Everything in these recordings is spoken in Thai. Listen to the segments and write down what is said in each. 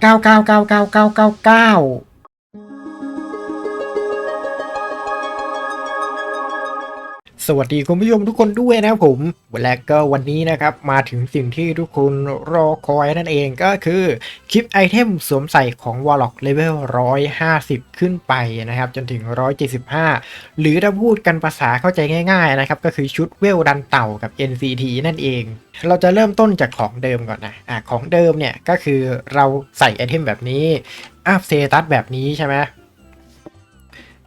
999999 สวัสดีคุณผู้ชมทุกคนด้วยนะครับผมและก็วันนี้นะครับมาถึงสิ่งที่ทุกคนรอคอยนั่นเองก็คือคลิปไอเทมสวมใส่ของ Warlock Level 150 ขึ้นไปนะครับ จนถึง 175 หรือถ้าพูดกันภาษาเข้าใจง่ายๆนะครับ ก็คือชุดเวลดันเต่ากับ NCT นั่นเอง เราจะเริ่มต้นจากของเดิมก่อนนะอะของเดิมเนี่ยก็คือเราใส่ไอเทมแบบนี้อัพเซตัสแบบนี้ใช่ไหม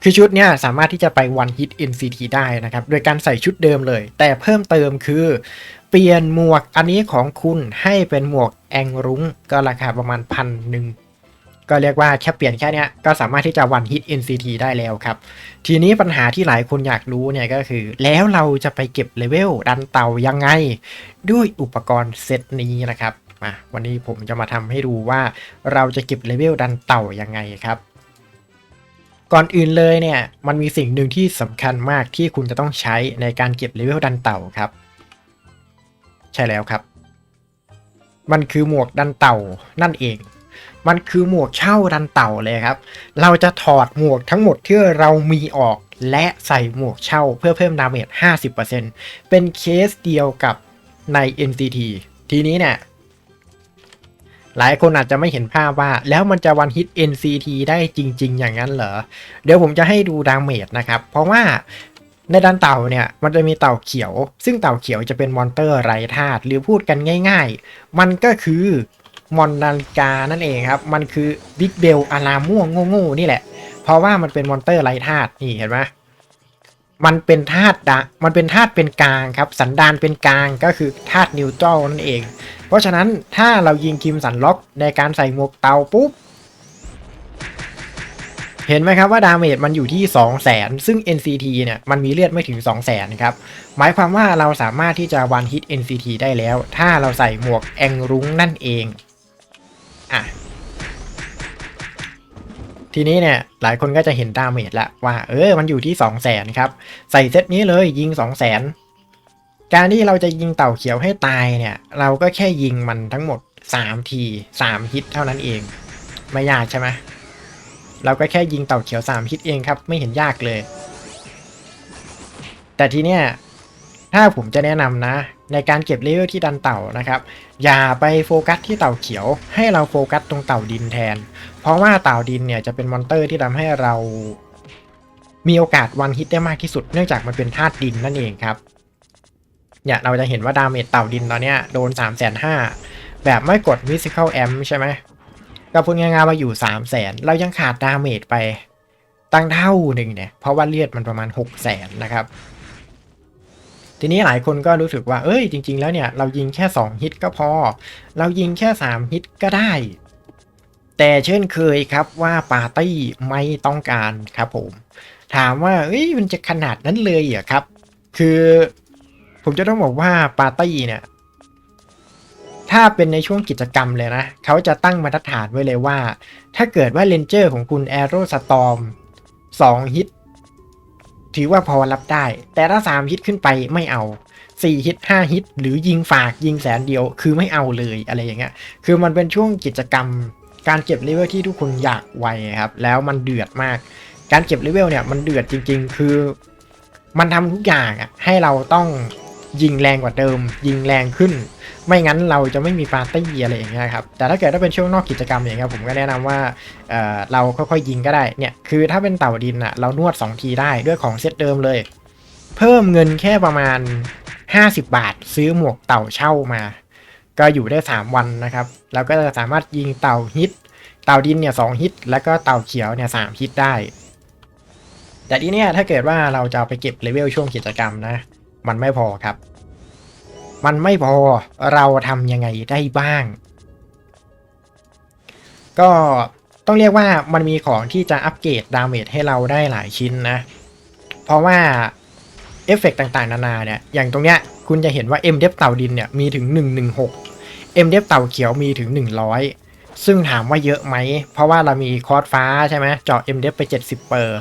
คือชุดเนี้ยสามารถที่จะไป one hit NCT ได้นะครับ โดยการใส่ชุดเดิมเลย แต่เพิ่มเติมคือ เปลี่ยนหมวกอันนี้ของคุณให้เป็นหมวกแองรุ้งก็ราคาประมาณพันหนึ่งก็เรียกว่าแค่เปลี่ยนแค่นี้ก็สามารถที่จะ one hit NCT ได้แล้วครับ ทีนี้ปัญหาที่หลายคนอยากรู้เนี่ยก็คือ แล้วเราจะไปเก็บเลเวลดันเต่ายังไง ด้วยอุปกรณ์เซตนี้นะครับวันนี้ผมจะมาทำให้ดูว่าเราจะเก็บเลเวลดันเต่ายังไงครับ ก่อนอื่นเลยเนี่ยมันมีสิ่งหนึ่งที่สำคัญมากที่คุณจะต้องใช้ในการเก็บเลเวลดันเต่าครับ ใช่แล้วครับ มันคือหมวกดันเต่านั่นเอง มันคือหมวกเช่าดันเต่าเลยครับ เราจะถอดหมวกทั้งหมดที่เรามีออกและใส่หมวกเช่าเพื่อเพิ่มดาเมจ 50%เป็นเคสเดียวกับใน NCT ทีนี้เนี่ย หลายคนอาจจะไม่เห็นภาพว่าแล้วมันจะวันฮิต NCT ได้จริง ๆ อย่างนั้นเหรอ เดี๋ยวผมจะให้ดูดาเมจนะครับ เพราะว่าในดันเต่าเนี่ยมันจะมีเต่าเขียว ซึ่งเต่าเขียวจะเป็นมอนเตอร์ไร้ธาตุหรือพูดกันง่าย ๆ มันก็คือมอนนาฬิกานั่นเองครับ มันคือบิ๊กเบลอาราม่วงโง่ๆนี่แหละ เพราะว่ามันเป็นมอนเตอร์ไร้ธาตุนี่เห็นไหมมันเป็นธาตุดะมันเป็นธาตุเป็นกลางครับ สันดานเป็นกลางก็คือธาตุนิวตรัลนั่นเอง เพราะฉะนั้นถ้าเรายิงคิมสันล็อกในการใส่หมวกเตาปุ๊บ เห็นไหมครับว่าดาเมจมันอยู่ที่ 2 0 0แสนซึ่ง NCT เนี่ยมันมีเลือดไม่ถึง 2 0 0แสนครับ หมายความว่าเราสามารถที่จะวันฮิต NCT ได้แล้ว ถ้าเราใส่หมวกแองรุ้งนั่นเองอะทีนี้เนี่ยหลายคนก็จะเห็นดาเมจล้วว่าเออมันอยู่ที่ 2 0 0แสนครับ ใส่เซตนี้เลยยิง 2 0 0แสน การที่เราจะยิงเต่าเขียวให้ตายเนี่ย เราก็แค่ยิงมันทั้งหมด 3 ที 3 ฮิตเท่านั้นเอง ไม่ยากใช่ไหมเราก็แค่ยิงเต่าเขียว 3 ฮิตเองครับ ไม่เห็นยากเลย แต่ทีเนี้ยถ้าผมจะแนะนำนะ ในการเก็บเลเวลที่ดันเต่านะครับ อย่าไปโฟกัสที่เต่าเขียว ให้เราโฟกัสตรงเต่าดินแทน เพราะว่าเต่าดินเนี่ยจะเป็นมอนเตอร์ที่ทำให้เรามีโอกาสวันฮิตได้มากที่สุด เนื่องจากมันเป็นธาตุดินนั่นเองครับ เนี่ยเราจะเห็นว่าดาเมจเต่าดินตอนเนี้ยโดน 3 5 0 0 0แบบไม่กด Physical Amp ใช่ไหมก็พูดง่ายๆว่าอยู่3 0 0 0 0 0เรายังขาดดาเมจไปตั้งเท่าหนึ่งเนี่ย เพราะว่าเลือดมันประมาณ6 0 0 0 0 0นะครับ ทีนี้หลายคนก็รู้สึกว่า เอ้ยจริง ๆ แล้วเนี่ยเรายิงแค่ 2 ฮิตก็พอ เรายิงแค่ 3 ฮิตก็ได้ แต่เช่นเคยครับว่าปาร์ตี้ไม่ต้องการครับผม ถามว่าเอ้ยมันจะขนาดนั้นเลยเหรอครับ คือ ผมจะต้องบอกว่าปาร์ตี้เนี่ย ถ้าเป็นในช่วงกิจกรรมเลยนะ เขาจะตั้งมาตรฐานไว้เลยว่า ถ้าเกิดว่าเลนเจอร์ของคุณแอโรสตอม2ฮิตถือว่าพอรับได้ แต่ถ้า3ฮิตขึ้นไปไม่เอา4ฮิต5ฮิตหรือยิงฝากยิงแสนเดียว คือไม่เอาเลยอะไรอย่างเงี้ย คือมันเป็นช่วงกิจกรรม การเก็บเลเวลที่ทุกคนอยากไวครับ แล้วมันเดือดมาก การเก็บเลเวลเนี่ยมันเดือดจริง ๆ คือ มันทำทุกอย่างอะให้เราต้อง ยิงแรงกว่าเดิม ยิงแรงขึ้น ไม่งั้นเราจะไม่มีปาร์ตี้อะไรอย่างเงี้ยครับแต่ถ้าเกิดถ้าเป็นช่วงนอกกิจกรรมอย่างเงี้ยผมก็แนะนำว่าเเราค่อยๆยิงก็ได้เนี่ยคือถ้าเป็นเต่าดินอะเรานวด 2 ทีได้ด้วยของเซตเดิมเลย เพิ่มเงินแค่ประมาณ 50 บาท ซื้อหมวกเต่าเช่ามา ก็อยู่ได้ 3 วันนะครับแล้วก็จะสามารถยิงเต่าฮิตเต่าดินเนี่ยสฮิต แล้วก็เต่าเขียวเนี่ยสฮิตได้แต่ทีเนี้ยถ้าเกิดว่าเราจะไปเก็บเลเวลช่วงกิจกรรมนะ มันไม่พอครับ มันไม่พอเราทำยังไงได้บ้าง ก็ต้องเรียกว่ามันมีของที่จะอัปเกรดดาเมจให้เราได้หลายชิ้นนะ เพราะว่าเอฟเฟกต่างๆ นานาเนี่ย อย่างตรงเนี้ยคุณจะเห็นว่า M เดฟเต่าดินเนี่ยมีถึง 116 M เดฟเต่าเขียวมีถึง 100 ซึ่งถามว่าเยอะไหม เพราะว่าเรามีคอร์สฟ้าใช่ไหมเจาะ M เดฟไป 70 เปอร์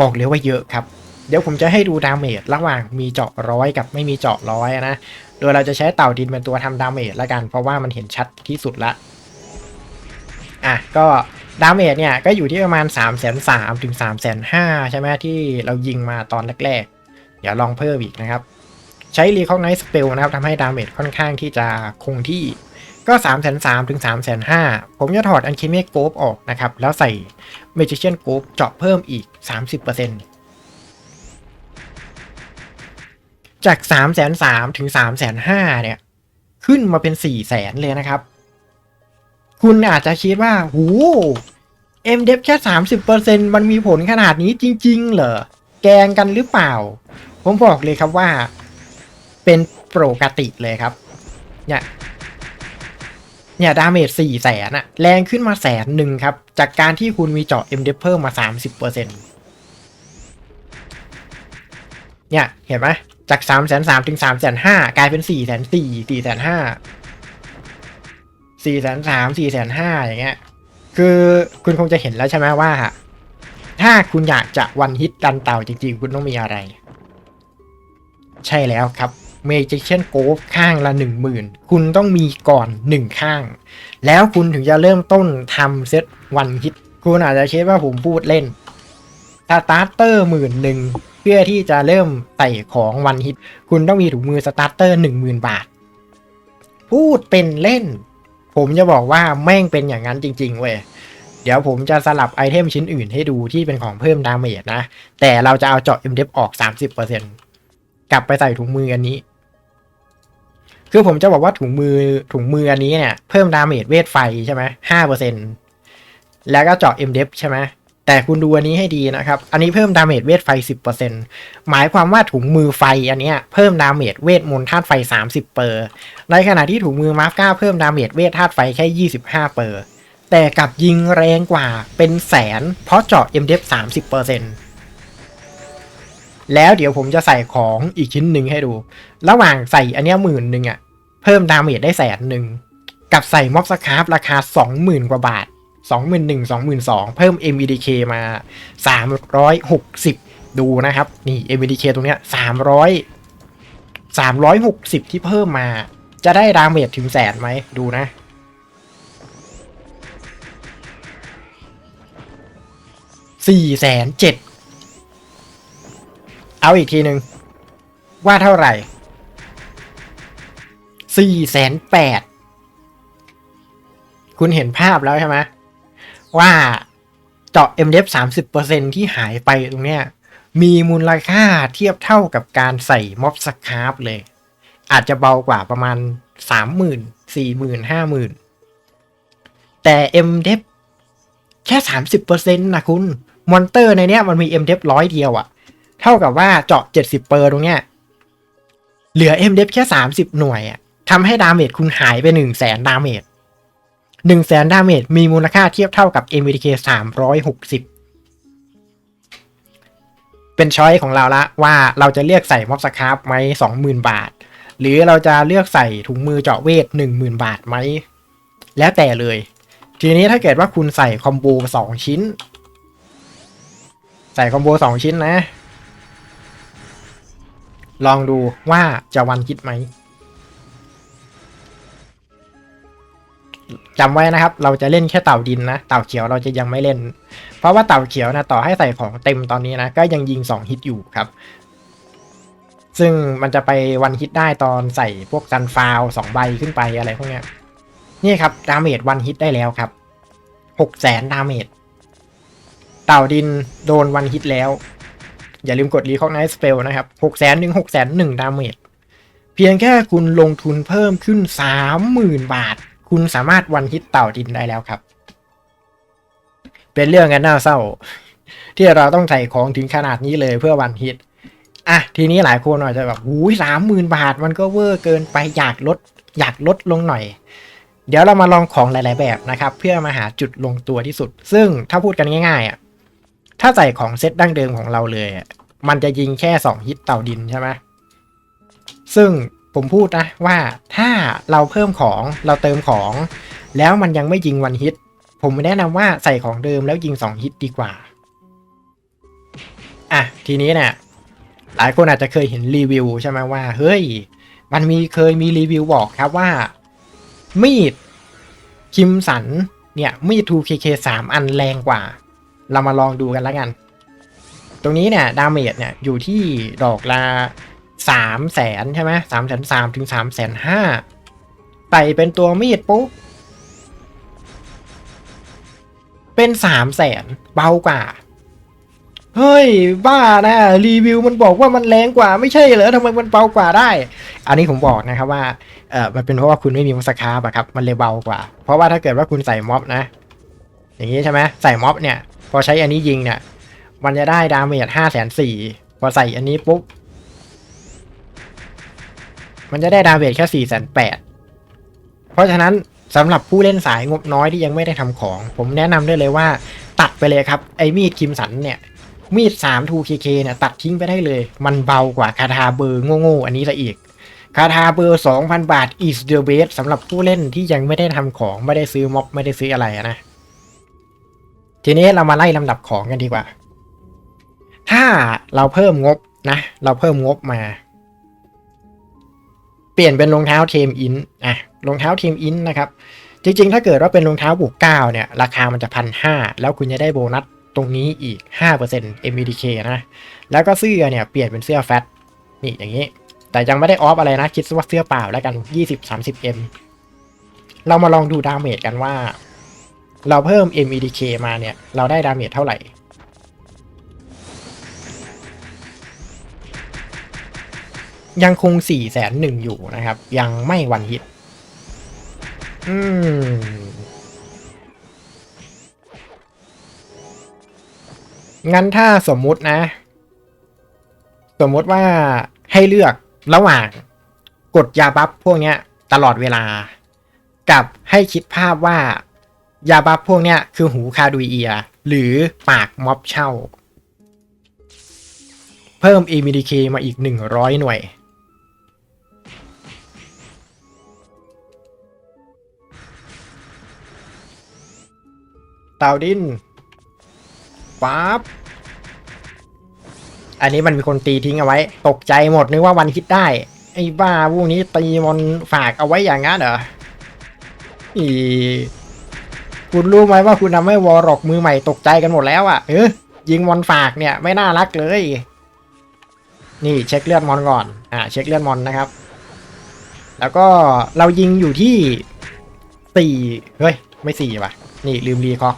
บอกเลยว่าเยอะครับ เดี๋ยวผมจะให้ดูดาเมจระหว่างมีเจาะร้อยกับไม่มีเจาะร้อยนะ โดยเราจะใช้เต่าดินเป็นตัวทำดาเมจละกัน เพราะว่ามันเห็นชัดที่สุดละ อะ ก็ดาเมจเนี่ยก็อยู่ที่ประมาณ 3 3 0 0 0ถึง3 5 0 0 0ใช่ไหมที่เรายิงมาตอนแรกๆ เดี๋ยวลองเพิ่มอีกนะครับ ใช้ Recognize Spell นะครับทำให้ดาเมจค่อนข้างที่จะคงที่ก็3 3 0 0 0ถึง3 5 0 0 0ผมจะถอด Alchemy g o p ออกนะครับ แล้วใส่ Magician g o p เจาะเพิ่มอีก 30% จาก3 3 0 0 0ถึง3 5 0 0 0เนี่ย ขึ้นมาเป็น4 0 0 0 0 0เลยนะครับ คุณอาจจะคิดว่าโหเอ็มเดฟแค่สามสิบเปอร์เซ็นมันมีผลขนาดนี้จริง ๆ เหรอ แกงกันหรือเปล่า ผมบอกเลยครับว่า เป็นปกติเลยครับ เนี่ยเนี่ยดาเมจสี่แสนอะแรงขึ้นมาแสนหนึ่งครับ จากการที่คุณมีเจาะ m d เพิ่มมาสามสิบเปอร์เซ็นเนี่ย เห็นไหม จากสามแสนสามถึงสามแสนห้ากลายเป็นสี่แสนสี่สี่แสนห้าสี่แสนสามสี่แสนห้าอย่างเงี้ย คือคุณคงจะเห็นแล้วใช่ไหมว่า ถ้าคุณอยากจะวันฮิตดันเต่าจริงๆ คุณต้องมีอะไร ใช่แล้วครับเมจิเชนโกฟข้างละหนึ่งหมื่นคุณต้องมีก่อนหนึ่งข้าง แล้วคุณถึงจะเริ่มต้นทำเซตวันฮิต คุณอาจจะคิดว่าผมพูดเล่นสตาร์เตอร์หมื่นหนึ่ง พื่อที่จะเริ่มใส่ของวันฮิต คุณต้องมีถุงมือสตาร์เตอร์หนึ่งหมื่นบาท พูดเป็นเล่น ผมจะบอกว่าแม่งเป็นอย่างนั้นจริง ๆ เว้ย เดี๋ยวผมจะสลับไอเทมชิ้นอื่นให้ดูที่เป็นของเพิ่มดาเมจนะ แต่เราจะเอาเจาะ MDF ออก 30%กลับไปใส่ถุงมืออันนี้ คือผมจะบอกว่าถุงมือถุงมืออันนี้เนี่ย เพิ่มดาเมจเวทไฟใช่ไหมห้าเปอร์เซ็นแล้วก็เจาะ MDF ใช่ไหม แต่คุณดูอันนี้ให้ดีนะครับ อันนี้เพิ่มดาเมจเวทไฟ 10%หมายความว่าถุงมือไฟอันเนี้ยเพิ่มดาเมจเวทมนต์ธาตุไฟ 30เปอร์ ในขณะที่ถุงมือมาฟก้าเพิ่มดาเมจเวทธาตุไฟแค่ 25เปอร์ แต่กับยิงแรงกว่าเป็นแสน เพราะเจาะ MDF 30%แล้วเดี๋ยวผมจะใส่ของอีกชิ้นหนึ่งให้ดู ระหว่างใส่อันเนี้ยหมื่นหนึ่งอะเพิ่มดาเมจได้แสนหนึ่ง กับใส่ม็อบสคาร์ฟราคา 20,000 กว่าบาท 21,000 22,000 เพิ่ม MEDK มา 360 ดูนะครับ นี่ MEDK ตรงเนี้ย300 360 ที่เพิ่มมา จะได้ดาเมจถึงแสนไหมดูนะ สี่แสนเจ็ด เอาอีกทีหนึ่ง ว่าเท่าไหร่สี่แสนแปดคุณเห็นภาพแล้วใช่ไหม ว่าเจาะ MDF 30%ที่หายไปตรงเนี้ยมีมูลค่าเทียบเท่ากับการใส่ม็อบสคาร์ฟเลย อาจจะเบากว่าประมาณ 30,000 40,000 50,000 แต่ MDF แค่สามสิบเปอร์เซ็นต์นะคุณ มอนเตอร์ในเนี้ยมันมี m d e p ร้อยเดียวอะเท่ากับว่าเจาะเจ็ดสิบเปอร์ตรงเนี้ยเหลือ m d e p แค่สามสิบหน่วยอะทำให้ดาเมจคุณหายไปหนึ่งแสนดาเมจ หนึ่งแสนดาเมจมีมูลค่าเทียบเท่ากับ m d k สามร้อยหกสิบเป็นช้อยของเราละว่าเราจะเลือกใส่ม็อบสคร์ฟไหมสองหมื่นบาท หรือเราจะเลือกใส่ถุงมือเจาะเวทหนึ่งหมื่นบาทไหม แล้วแต่เลย ทีนี้ถ้าเกิดว่าคุณใส่คอมโบสองชิ้น ใส่คอมโบสองชิ้นนะ ลองดูว่าจะวันคิดไหม จำไว้นะครับ เราจะเล่นแค่เต่าดินนะ เต่าเขียวเราจะยังไม่เล่น เพราะว่าเต่าเขียวนะต่อให้ใส่ของเต็มตอนนี้นะ ก็ยังยิงสองฮิตอยู่ครับ ซึ่งมันจะไปวันฮิตได้ตอนใส่พวกซันฟาวสองใบขึ้นไปอะไรพวกเนี้ยนี่ครับดาเมจวันฮิตได้แล้วครับหกแสนดาเมจเต่าดินโดนวันฮิตแล้ว อย่าลืมกดรีคอกไนท์สเปลนะครับหกแสนหนึ่งหกแสนหนึ่งดาเมจเพียงแค่คุณลงทุนเพิ่มขึ้นสามหมื่นบาท คุณสามารถวันฮิตเต่าดินได้แล้วครับ เป็นเรื่องกันน่าเศร้า ที่เราต้องใส่ของถึงขนาดนี้เลยเพื่อวันฮิตอะทีนี้หลายคนอาจจะแบบหูยสามหมื่นบาทมันก็เวอร์เกินไปอยากลดอยากลดลงหน่อย เดี๋ยวเรามาลองของหลาย ๆ แบบนะครับ เพื่อมาหาจุดลงตัวที่สุด ซึ่งถ้าพูดกันง่ายๆอะถ้าใส่ของเซตดั้งเดิมของเราเลย มันจะยิงแค่ 2 ฮิตเต่าดินใช่ไหมซึ่ง ผมพูดนะว่าถ้าเราเพิ่มของเราเติมของ แล้วมันยังไม่ยิงวันฮิต ผมแนะนำว่าใส่ของเดิมแล้วยิง2ฮิตดีกว่า อะ ทีนี้เนี่ยหลายคนอาจจะเคยเห็นรีวิวใช่ไหมว่า เฮ้ย มันมีเคยมีรีวิวบอกครับว่า มีด คิมสัน เนี่ย มีด 2KK 3 อันแรงกว่า เรามาลองดูกันแล้วกัน ตรงนี้เนี่ย ดาเมจเนี่ย อยู่ที่ดอกละ สามแสนใช่ไหมสามแสนสามถึงสามแสนห้าใส่เป็นตัวมีดปุ๊บ เป็นสามแสนเบากว่า เฮ้ย บ้านะรีวิวมันบอกว่ามันแรงกว่าไม่ใช่เหรอทำไมมันเบากว่าได้ อันนี้ผมบอกนะครับว่าเออมันเป็นเพราะว่าคุณไม่มีมัสคาร์บอะครับมันเลยเบากว่า เพราะว่าถ้าเกิดว่าคุณใส่ม็อบนะ อย่างนี้ใช่ไหมใส่ม็อบเนี่ย พอใช้อันนี้ยิงเนี่ยมันจะได้ดาเมจห้าแสนสี่พอใส่อันนี้ปุ๊บ มันจะได้ดาเมจแค่สี่แสนแปดเพราะฉะนั้นสำหรับผู้เล่นสายงบน้อยที่ยังไม่ได้ทำของ ผมแนะนำได้เลยว่า ตัดไปเลยครับ ไอ้มีดคิมสันเนี่ย มีด3 2KK เนี่ยตัดทิ้งไปได้เลย มันเบากว่าคาถาเบอร์โง่ๆอันนี้ซะอีกคาถาเบอร์ 2,000 บาท is the best สำหรับผู้เล่นที่ยังไม่ได้ทำของไม่ได้ซื้อม็อบไม่ได้ซื้ออะไรนะ ทีนี้เรามาไล่ลำดับของกันดีกว่า ถ้าเราเพิ่มงบนะ เราเพิ่มงบมา เปลี่ยนเป็นรองเท้าเทมอินอะรองเท้าเทมอินนะครับ จริง ๆ ถ้าเกิดว่าเป็นรองเท้าบุกเก้าเนี่ย ราคามันจะพันห้าแล้วคุณจะได้โบนัสตรงนี้อีก 5% MBDK นะ แล้วก็เสื้อเนี่ย เปลี่ยนเป็นเสื้อแฟตนี่อย่างนี้ แต่ยังไม่ได้ออฟอะไรนะ คิดว่าเสื้อเปล่าแล้วกัน 20-30M เรามาลองดูดาเมจกันว่า เราเพิ่ม MEDK มาเนี่ย เราได้ดาเมจเท่าไหร่ ยังคง4ี่แสนหนึ่งอยู่นะครับ ยังไม่วันฮิต อืม งั้นถ้าสมมุตินะ สมมุติว่าให้เลือกระหว่างกดยาบัฟพวกเนี้ย ตลอดเวลา กับให้คิดภาพว่ายาบัฟพวกเนี้ยคือหูคาดูเอีย หรือปากม็อบเช่า เพิ่ม AMDK มาอีก 100 หน่วย เตาดินปั๊บอันนี้มันมีคนตีทิ้งเอาไว้ ตกใจหมดนึกว่าวันคิดได้ ไอ้บ้าพวกนี้ตีมอนฝากเอาไว้อย่างนั้นเหรออีคุณรู้ไหมว่าคุณทำให้วอร์ร็อกมือใหม่ตกใจกันหมดแล้วอะ่ะเออยิงมอนฝากเนี่ยไม่น่ารักเลย นี่เช็คเลือดมอนก่อนอ่าเช็คเลือดมอนนะครับ แล้วก็เรายิงอยู่ที่สี่เฮ้ย ไม่สี่ว่ะ นี่ลืมรีคอก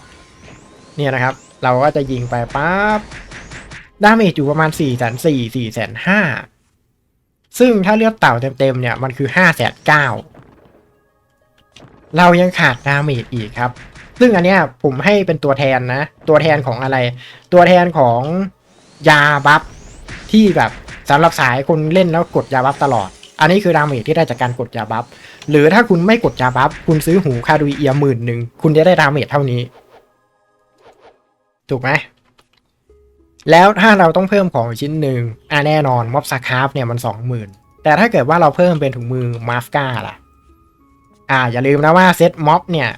เนี่ยนะครับ เราก็จะยิงไปปั๊บดาเมจอยู่ประมาณ4ี่แสนสี่สี่แสนห้าซึ่งถ้าเลือดเต่าเต็มๆเนี่ยมันคือห้าแสนเก้าเรายังขาดดาเมจอีกครับ ซึ่งอันเนี้ยผมให้เป็นตัวแทนนะ ตัวแทนของอะไร ตัวแทนของยาบัฟที่แบบสำหรับสายคนเล่นแล้วกดยาบัฟตลอด อันนี้คือดาเมจที่ได้จากการกดยาบัฟ หรือถ้าคุณไม่กดยาบัฟ คุณซื้อหูคาดูเอียหมื่นหนึ่งคุณจะได้ดาเมจเท่านี้ ถูกไหมแล้วถ้าเราต้องเพิ่มของชิ้นหนึ่งอะแน่นอนม็อบสคาร์ฟเนี่ยมันสองหมื่นแต่ถ้าเกิดว่าเราเพิ่มเป็นถุงมือมาฟกาล่ะ อ่าอย่าลืมนะว่าเซตม็อบเนี่ย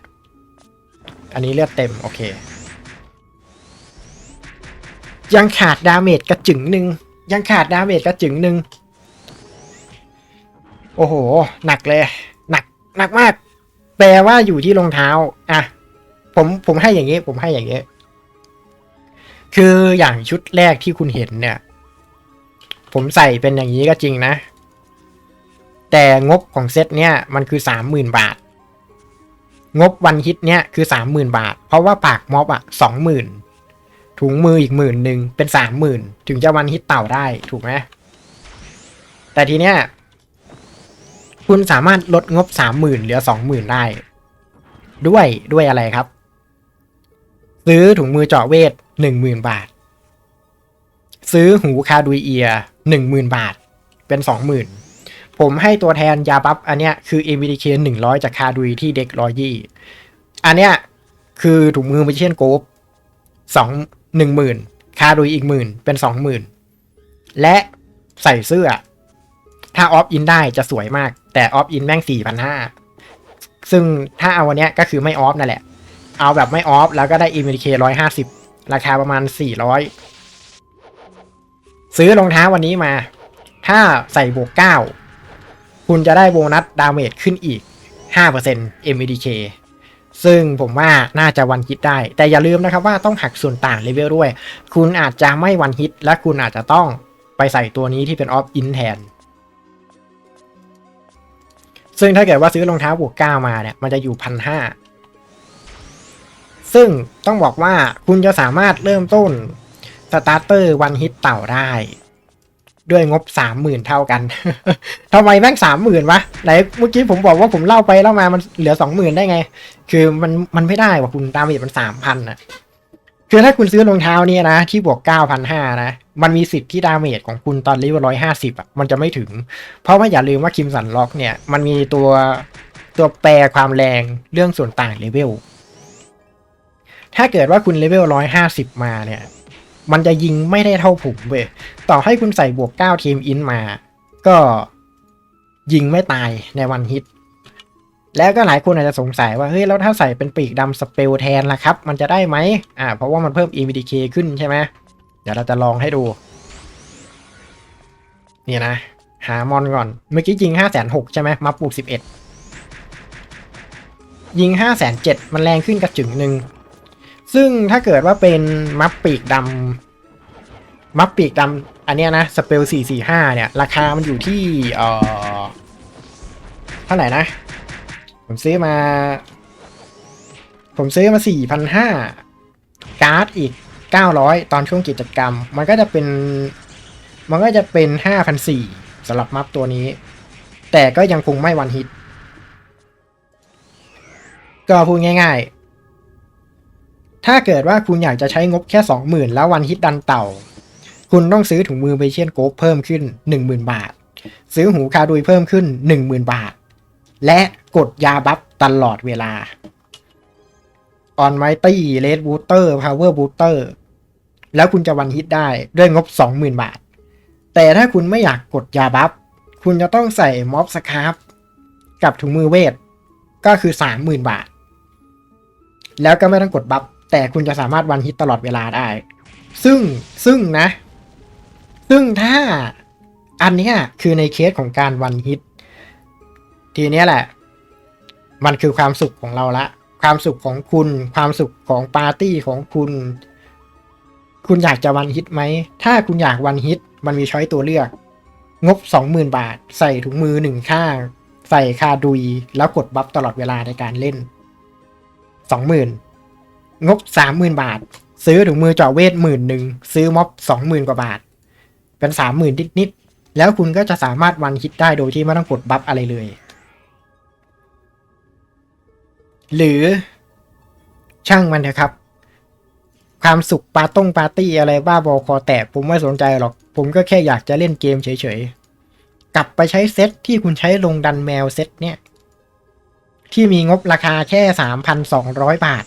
อันนี้เลือดเต็ม โอเค ยังขาดดาเมจกระจึงหนึ่งยังขาดดาเมจกระจึงหนึ่งโอ้โห หนักเลย หนักหนักมาก แปลว่าอยู่ที่รองเท้า อะ ผมผมให้อย่างนี้ ผมให้อย่างนี้ คืออย่างชุดแรกที่คุณเห็นเนี่ย ผมใส่เป็นอย่างนี้ก็จริงนะ แต่งบของเซตเนี่ยมันคือสามหมื่นบาท งบวันฮิตเนี่ยคือสามหมื่นบาท เพราะว่าปากม็อบอะสองหมื่นถุงมืออีกหมื่นหนึ่งเป็นสามหมื่นถึงจะวันฮิตเต่าได้ถูกไหมแต่ทีเนี้ยคุณสามารถลดงบสามหมื่นเหลือสองหมื่นได้ ด้วยด้วยอะไรครับ ซื้อถุงมือเจาะเวท หนึ่งหมื่นบาท ซื้อหูคาดูเอียหนึ่งหมื่นบาท เป็นสองหมื่นผมให้ตัวแทนยาบัฟอันเนี้ยคือ MBDK หนึ่งร้อยจากคาดูยที่เด็กร้อยยี่อันเนี้ยคือถุงมือม่เช่นโกบสองหนึ่งหมื่นคาดูยอีกหมื่นเป็นสองหมื่นและใส่เสื้อ ถ้าออฟอินได้จะสวยมาก แต่ออฟอินแม่งสี่พันห้าซึ่งถ้าเอาวันเนี้ยก็คือไม่ออฟนั่นแหละ เอาแบบไม่ออฟแล้วก็ได้ MBK ร้อยห้าสิบ ราคาประมาณสี่ร้อยซื้อรองเท้าวันนี้มา ถ้าใส่บวกเก้าคุณจะได้โบนัสดาเมจขึ้นอีกห้าเปอร์เซ็นต์ MBK ซึ่งผมว่าน่าจะวันฮิตได้ แต่อย่าลืมนะครับว่าต้องหักส่วนต่างเลเวลด้วย คุณอาจจะไม่วันฮิต และคุณอาจจะต้องไปใส่ตัวนี้ที่เป็นออฟอินแทน ซึ่งถ้าเกิดว่าซื้อรองเท้าบวกเก้ามาเนี่ย มันจะอยู่พันห้า ซึ่งต้องบอกว่าคุณจะสามารถเริ่มต้นสตาร์เตอร์วันฮิตเต่าได้ ด้วยงบสามหมื่นเท่ากันทำไมแม่งสามหมื่นวะไหนเมื่อกี้ผมบอกว่าผมเล่าไปเล่ามามันเหลือสองหมื่นได้ไง คือมันมันไม่ได้ว่ะคุณตามเมจมันสามพันอะคือถ้าคุณซื้อรองเท้าเนี่ยนะ ที่บวกเก้าพันห้านะ มันมีสิทธิ์ที่ดาเมจของคุณตอนเลเวลร้อยห้าสิบอะมันจะไม่ถึง เพราะว่าอย่าลืมว่าคิมสันล็อกเนี่ย มันมีตัวตัวแปรความแรงเรื่องส่วนต่างเลเวล ถ้าเกิดว่าคุณเลเวลร้อยห้าสิบมาเนี่ย มันจะยิงไม่ได้เท่าผมเว้ย ต่อให้คุณใส่บวกเก้าทีมอินมา ก็ยิงไม่ตายในวันฮิต แล้วก็หลายคนอาจจะสงสัยว่า เฮ้ย แล้วถ้าใส่เป็นปีกดำสเปลแทนล่ะครับ มันจะได้ไหมอ่า เพราะว่ามันเพิ่ม EVDK ขึ้นใช่ไหม เดี๋ยวเราจะลองให้ดู นี่นะ หามอนก่อน เมื่อกี้ยิงห้าแสนหกใช่ไหมมาปลูกสิบเอ็ดยิงห้าแสนเจ็ดมันแรงขึ้นกระจึงหนึ่ง ซึ่งถ้าเกิดว่าเป็นมัฟปีกดำมัฟปีกดำอันเนี้ยนะสเปลสี่สี่ห้าเนี่ย ราคามันอยู่ที่เอ่อเท่าไหร่นะ ผมซื้อมา ผมซื้อมาสี่พันห้าการ์ดอีกเก้าร้อยตอนช่วงกิจกรรม มันก็จะเป็น มันก็จะเป็นห้าพันสี่สำหรับมัฟตัวนี้ แต่ก็ยังคงไม่วันฮิต ก็พูดง่าย ๆ ถ้าเกิดว่าคุณอยากจะใช้งบแค่สองหมื่นแล้ววันฮิตดันเต่า คุณต้องซื้อถุงมือเบเชียนโกฟเพิ่มขึ้นหนึ่งหมื่นบาท ซื้อหูคาดุยเพิ่มขึ้นหนึ่งหมื่นบาท และกดยาบัฟตลอดเวลาออนไมตี้เลดบูเตอร์พาวเวอร์บูเตอร์แล้วคุณจะวันฮิตได้ด้วยงบสองหมื่นบาท แต่ถ้าคุณไม่อยากกดยาบัฟคุณจะต้องใส่ม็อบสคร์ฟกับถุงมือเวท ก็คือสามหมื่นบาท แล้วก็ไม่ต้องกดบัฟ แต่คุณจะสามารถวันฮิตตลอดเวลาได้ ซึ่งซึ่งนะ ซึ่งถ้าอันนี้คือในเคสของการวันฮิต ทีนี้แหละ มันคือความสุขของเราละ ความสุขของคุณ ความสุขของปาร์ตี้ของคุณ คุณอยากจะวันฮิตไหม ถ้าคุณอยากวันฮิต มันมีช้อยตัวเลือก งบ 20,000 บาท ใส่ถุงมือหนึ่งข้าง ใส่คาดุย แล้วกดบัฟตลอดเวลาในการเล่น 20,000 งบ30,000บาท ซื้อถุงมือเจาะเวทหมื่นหนึ่งซื้อม็อบ20,000กว่าบาท เป็น30,000นิดๆแล้วคุณก็จะสามารถวันฮิตได้โดยที่ไม่ต้องกดบัฟอะไรเลย หรือช่างมันเถอะครับ ความสุขปาต้งปาร์ตี้อะไรบ้าบอคอแตกผมไม่สนใจหรอก ผมก็แค่อยากจะเล่นเกมเฉยๆ กลับไปใช้เซตที่คุณใช้ลงดันแมวเซตเนี่ย ที่มีงบราคาแค่ 3,200 บาท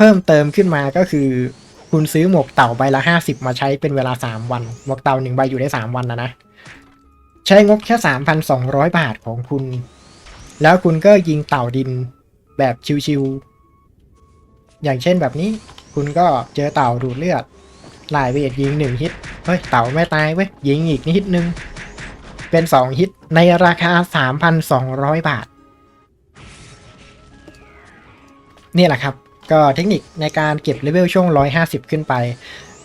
พิ่มเติมขึ้นมาก็คือ คุณซื้อหมวกเต่าใบละ50มาใช้เป็นเวลา3วัน หมวกเต่าหนึ่งใบอยู่ได้3วันนะนะ ใช้งบแค่3,200บาทของคุณ แล้วคุณก็ยิงเต่าดินแบบชิวๆ อย่างเช่นแบบนี้ คุณก็เจอเต่าดูดเลือดลายเวทยิงหนึ่งฮิต เฮ้ย เต่าไม่ตายเว้ย ยิงอีกนิดนึง เป็นสองฮิตในราคา3,200บาท นี่แหละครับ ก็เทคนิคในการเก็บเลเวลช่วง 150 ขึ้นไป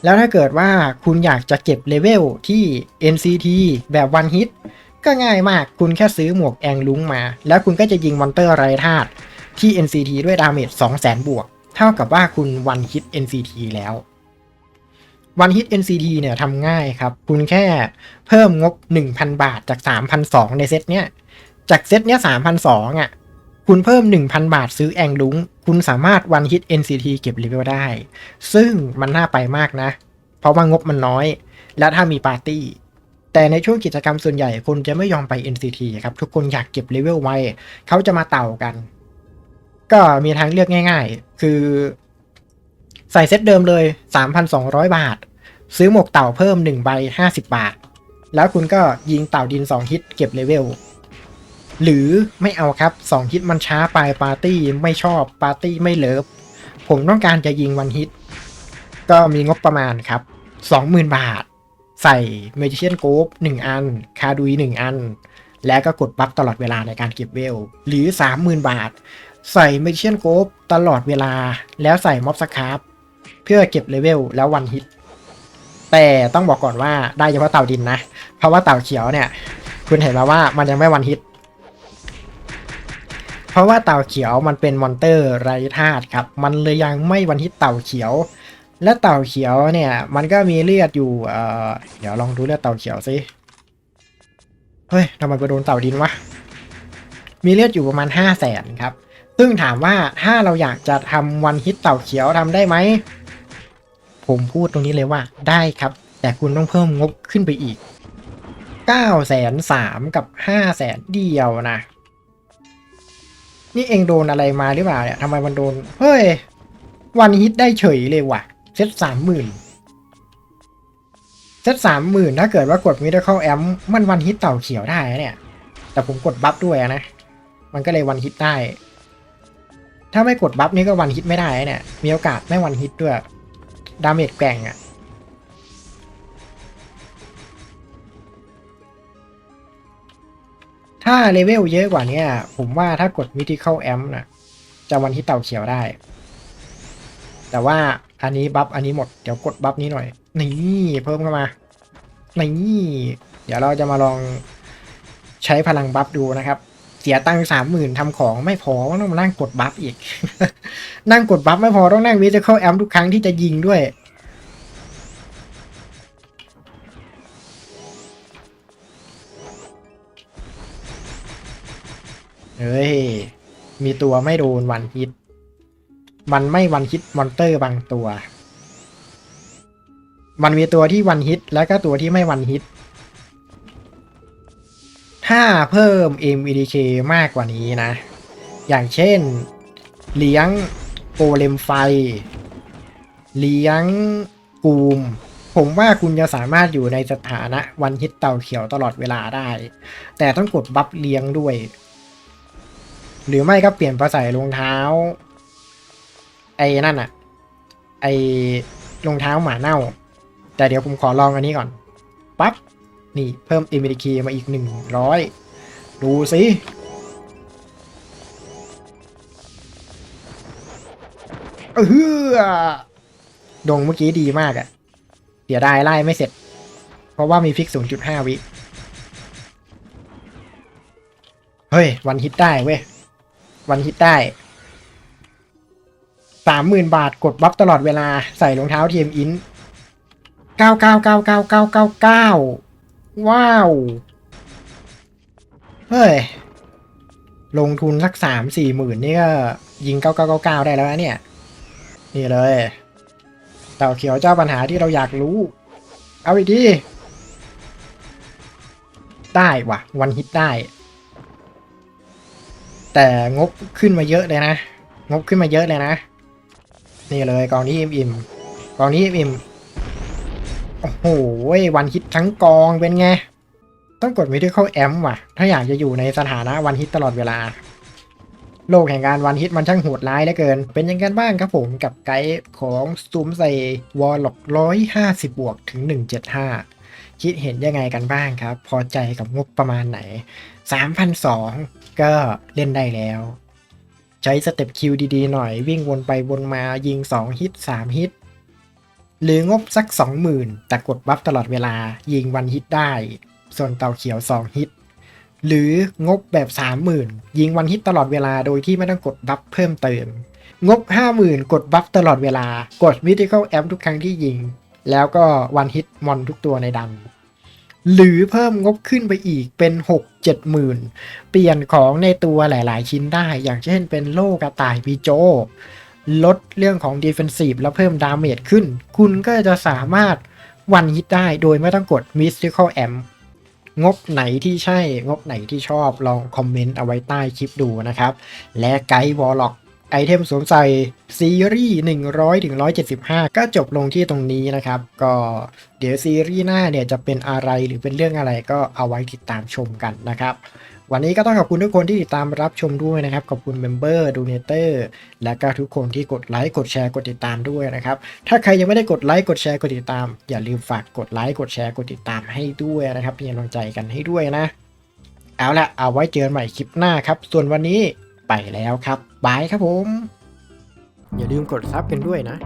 แล้วถ้าเกิดว่าคุณอยากจะเก็บเลเวลที่ NCT แบบวันฮิตก็ง่ายมากคุณแค่ซื้อหมวกแองลุงมา แล้วคุณก็จะยิงมอนเตอร์ไร้ธาตุที่ NCT ด้วยดาเมจ200,000 บวก เท่ากับว่าคุณวันฮิต NCT แล้ววันฮิต NCT เนี่ยทำง่ายครับ คุณแค่เพิ่มงบ 1,000 บาทจาก 3,200 ในเซตเนี้ย จากเซตเนี้ย3,200อะ คุณเพิ่ม 1,000 บาทซื้อแองลุงคุณสามารถวันฮิต NCT เก็บเลเวลได้ ซึ่งมันน่าไปมากนะ เพราะว่างบมันน้อย และถ้ามีปาร์ตี้ แต่ในช่วงกิจกรรมส่วนใหญ่คนจะไม่ยอมไป NCT ครับ ทุกคนอยากเก็บเลเวลไว้ เขาจะมาเต่ากัน ก็มีทางเลือกง่าย ๆ คือ ใส่เซตเดิมเลย 3,200 บาท ซื้อหมวกเต่าเพิ่ม 1 ใบ 50 บาท แล้วคุณก็ยิงเต่าดิน 2 ฮิตเก็บเลเวล หรือไม่เอาครับ2ฮิตมันช้าไปปาร์ตี้ไม่ชอบปาร์ตี้ไม่เลิฟ ผมต้องการจะยิงวันฮิต ก็มีงบประมาณครับ 20,000 บาท ใส่เมจิเชียนโกฟ1อัน คาดุย1อัน แล้วก็กดบัฟตลอดเวลาในการเก็บเวล หรือ 30,000 บาท ใส่เมเชียนโกฟตลอดเวลา แล้วใส่ม็อบสคาร์เพื่อเก็บเลเวลแล้ววันฮิต แต่ต้องบอกก่อนว่าได้เฉพาะเต่าดินนะ เพราะว่าเต่าเขียวเนี่ย คุณเห็นแล้วว่ามันยังไม่วันฮิต เพราะว่าเต่าเขียวมันเป็นมอนเตอร์ไรธาตุครับ มันเลยยังไม่วันฮิตเต่าเขียว และเต่าเขียวเนี่ย มันก็มีเลือดอยู่เอ่อเดี๋ยวลองดูเลือดเต่าเขียวสิเฮ้ยทำไมไปโดนเต่าดินวะมีเลือดอยู่ประมาณห้าแสนครับ ซึ่งถามว่าถ้าเราอยากจะทำวันฮิตเต่าเขียวทำได้ไหม ผมพูดตรงนี้เลยว่าได้ครับ แต่คุณต้องเพิ่มงบขึ้นไปอีก9ก้าแสนสามกับห้าแสนเดียวนะ นี่เองโดนอะไรมาหรือเปล่าเนี่ยทำไมมันโดน เฮ้ย วันฮิตได้เฉยเลยว่ะ เซตสามหมื่นเซตสามหมื่นถ้าเกิดว่ากดมิดเ c ิลแอมมันวันฮิตเต่าเขียวได้เนี่ย แต่ผมกดบัฟด้วยนะ มันก็เลยวันฮิตได้ ถ้าไม่กดบัฟนี่ก็วันฮิตไม่ได้เนี่ย มีโอกาสไม่วันฮิตด้วย ดาเมจแกร่งอะ่ะ ถ้าเลเวลเยอะกว่านี้ผมว่าถ้ากด Mythical Amp น่ะจะวันที่เต่าเขียวได้ แต่ว่าอันนี้บัฟอันนี้หมดเดี๋ยวกดบัฟนี้หน่อย นี่เพิ่มเข้ามา นี่ เดี๋ยวเราจะมาลองใช้พลังบัฟดูนะครับ เสียตังค์สามหมื่นทำของไม่พอต้องมานั่งกดบัฟอีก นั่งกดบัฟไม่พอต้องนั่งวิจิเข้าแอมทุกครั้งที่จะยิงด้วย เฮ้ย มีตัวไม่โดนวันฮิต มันไม่วันฮิตมอนเตอร์บางตัว มันมีตัวที่วันฮิตแล้วก็ตัวที่ไม่วันฮิต ถ้าเพิ่ม MVDK มากกว่านี้นะ อย่างเช่น เลี้ยงโกเลมไฟ เลี้ยงกูมผมว่าคุณจะสามารถอยู่ในสถานะวันฮิตเต่าเขียวตลอดเวลาได้ แต่ต้องกดบัฟเลี้ยงด้วย หรือไม่ก็เปลี่ยนไปใส่รองเท้า ไอ้นั่นอะไอ้รองเท้าหมาเน่า แต่เดี๋ยวผมขอลองอันนี้ก่อนปั๊บนี่เพิ่ม MVDK มาอีกหนึ่งร้อยดูสิเออดงเมื่อกี้ดีมากอะเสียดายไล่ไม่เสร็จ เพราะว่ามีฟิก 0.5 วิ เฮ้ย วันฮิตได้เว้ย วันฮิตได้สามหมื่นบาทกดบัฟตลอดเวลาใส่รองเท้าทีมอินเก้าเก้าเก้าเก้าเก้าเก้าเก้าว้าว เฮ้ย ลงทุนสักสามสี่หมื่นนี่ก็ ยิงเก้าเก้าเก้าเก้าได้แล้วเนี่ย นี่เลยเต่าเขียวเจ้าปัญหาที่เราอยากรู้ เอาอีกทีได้ว่ะ วันฮิตได้ แต่งบขึ้นมาเยอะเลยนะ งบขึ้นมาเยอะเลยนะ นี่เลยกองนี้อิ่มอิ่มกองนี้อิ่มอิ่มโอ้โหวันฮิตทั้งกองเป็นไง ต้องกดมิดเข้าแอมว่ะ ถ้าอยากจะอยู่ในสถานะวันฮิตตลอดเวลา โลกแห่งการวันฮิตมันช่างโหดร้ายเหลือเกิน เป็นยังไงบ้างครับผมกับไกด์ของซูมใส่วอลล็อกร้อยห้าสิบบวกถึงหนึ่งเจ็ดห้าคิดเห็นยังไงกันบ้างครับ พอใจกับงบประมาณไหนสามพันสอง ก็เล่นได้แล้ว ใช้สเต็ปคิวดีๆหน่อยวิ่งวนไปวนมายิง 2 ฮิต 3 ฮิต หรืองบสัก 20,000 แต่กดบัฟตลอดเวลายิงวันฮิตได้ ส่วนเต่าเขียว 2 ฮิต หรืองบแบบ 30,000 ยิงวันฮิตตลอดเวลาโดยที่ไม่ต้องกดบัฟเพิ่มเติม งบ 50,000 กดบัฟตลอดเวลากด Mythical Amp ทุกครั้งที่ยิง แล้วก็วันฮิตมอนทุกตัวในดัน หรือเพิ่มงบขึ้นไปอีกเป็น 6 7หมื่นเปลี่ยนของในตัวหลาย ๆ ชิ้นได้ อย่างเช่นเป็นโล่กระต่ายพีโจ ลดเรื่องของ Defensive แล้วเพิ่มดาเมจขึ้น คุณก็จะสามารถวันฮิตได้โดยไม่ต้องกด Mystical Amp งบไหนที่ใช่งบไหนที่ชอบลองคอมเมนต์เอาไว้ใต้คลิปดูนะครับ และไกด์วอลล็อก ไอเทมสวมใส่ซีรีส์100ถึง175 ก็จบลงที่ตรงนี้นะครับ ก็เดี๋ยวซีรีส์หน้าเนี่ยจะเป็นอะไรหรือเป็นเรื่องอะไรก็เอาไว้ติดตามชมกันนะครับ วันนี้ก็ต้องขอบคุณทุกคนที่ติดตามรับชมด้วยนะครับ ขอบคุณเมมเบอร์ดูเนเตอร์และก็ทุกคนที่กดไลค์กดแชร์กดติดตามด้วยนะครับ ถ้าใครยังไม่ได้กดไลค์กดแชร์กดติดตาม อย่าลืมฝากกดไลค์กดแชร์กดติดตามให้ด้วยนะครับเป็นกำลังใจกันให้ด้วยนะ เอาละเอาไว้เจอกันใหม่คลิปหน้าครับ ส่วนวันนี้ ไปแล้วครับบายครับผม อย่าลืมกดซับกันด้วยนะ